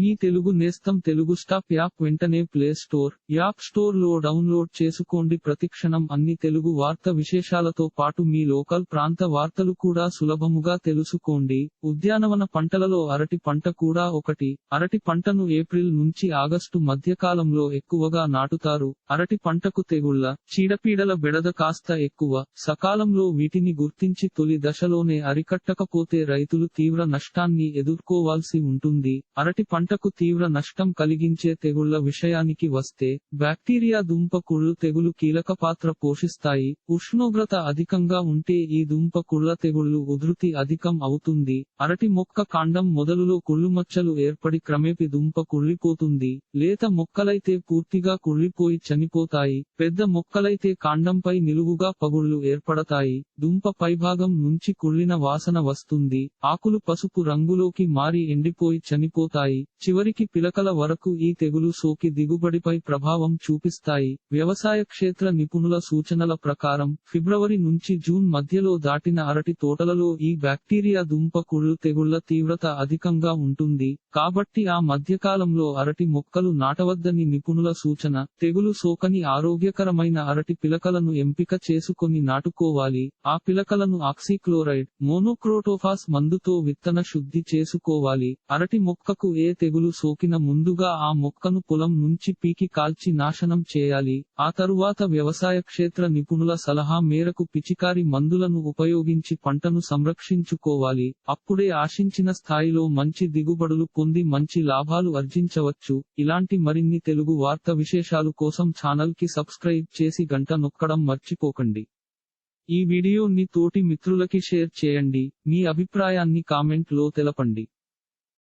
మీ తెలుగు నేస్తం Telugu stop app వెంటనే play store app స్టోర్లో డౌన్లోడ్ చేసుకోండి. ప్రతిక్షణం అన్ని తెలుగు వార్త విశేషాలతో పాటు మీ లోకల్ ప్రాంత వార్తలు కూడా సులభముగా తెలుసుకోండి. ఉద్యానవన పంటలలో అరటి పంట కూడా ఒకటి. అరటి పంటను ఏప్రిల్ నుంచి ఆగస్టు మధ్యకాలంలో ఎక్కువగా నాటుతారు. అరటి పంటకు తెగుళ్ళ చీడపీడల బెడద కాస్త ఎక్కువ. సకాలంలో వీటిని గుర్తించి తొలి దశలోనే అరికట్టకపోతే రైతులు తీవ్ర నష్టాన్ని ఎదుర్కోవాల్సి ఉంటుంది. అరటి పంటకు తీవ్ర నష్టం కలిగించే తెగుళ్ళ విషయానికి వస్తే బ్యాక్టీరియా దుంప కుళ్ళు తెగులు కీలక పాత్ర పోషిస్తాయి. ఉష్ణోగ్రత అధికంగా ఉంటే ఈ దుంప కుళ్ళ తెగుళ్ళు ఉధృతి అధికం అవుతుంది. అరటి మొక్క కాండం మొదలులో కుళ్ళుమచ్చలు ఏర్పడి క్రమేపి దుంప కుళ్ళిపోతుంది. లేత మొక్కలైతే పూర్తిగా కుళ్ళిపోయి చనిపోతాయి. పెద్ద మొక్కలైతే కాండంపై నిలువుగా పగుళ్ళు ఏర్పడతాయి. దుంప పైభాగం నుంచి కుళ్ళిన వాసన వస్తుంది. ఆకులు పసుపు రంగులోకి మారి ఎండిపోయి చనిపోతాయి. చివరికి పిలకల వరకు ఈ తెగులు సోకి దిగుబడిపై ప్రభావం చూపిస్తాయి. వ్యవసాయ క్షేత్ర నిపుణుల సూచనల ప్రకారం ఫిబ్రవరి నుంచి జూన్ మధ్యలో దాటిన అరటి తోటలలో ఈ బ్యాక్టీరియా దుంప కుళ్ళు తెగుళ్ళ తీవ్రత అధికంగా ఉంటుంది. కాబట్టి ఆ మధ్యకాలంలో అరటి మొక్కలు నాటవద్దని నిపుణుల సూచన తెగులు సోకని ఆరోగ్యకరమైన అరటి పిలకలను ఎంపిక చేసుకొని నాటుకోవాలి. ఆ పిలకలను ఆక్సిక్లోరైడ్ మోనోక్రోటోఫాస్ మందుతో విత్తన శుద్ధి చేసుకోవాలి. అరటి మొక్కకు ఏ తెగులు సోకిన ముందుగా ఆ మొక్కను పొలం నుంచి పీకి కాల్చి నాశనం చేయాలి. ఆ తరువాత వ్యవసాయ క్షేత్ర నిపుణుల సలహా మేరకు పిచికారి మందులను ఉపయోగించి పంటను సంరక్షించుకోవాలి. అప్పుడే ఆశించిన స్థాయిలో మంచి దిగుబడులు పొంది మంచి లాభాలు అర్జించవచ్చు. ఇలాంటి మరిన్ని తెలుగు వార్త విశేషాలు కోసం ఛానల్కి సబ్స్క్రైబ్ చేసి గంట నొక్కడం మర్చిపోకండి. ఈ వీడియోని తోటి మిత్రులకి షేర్ చేయండి. మీ అభిప్రాయాన్ని కామెంట్లో తెలపండి.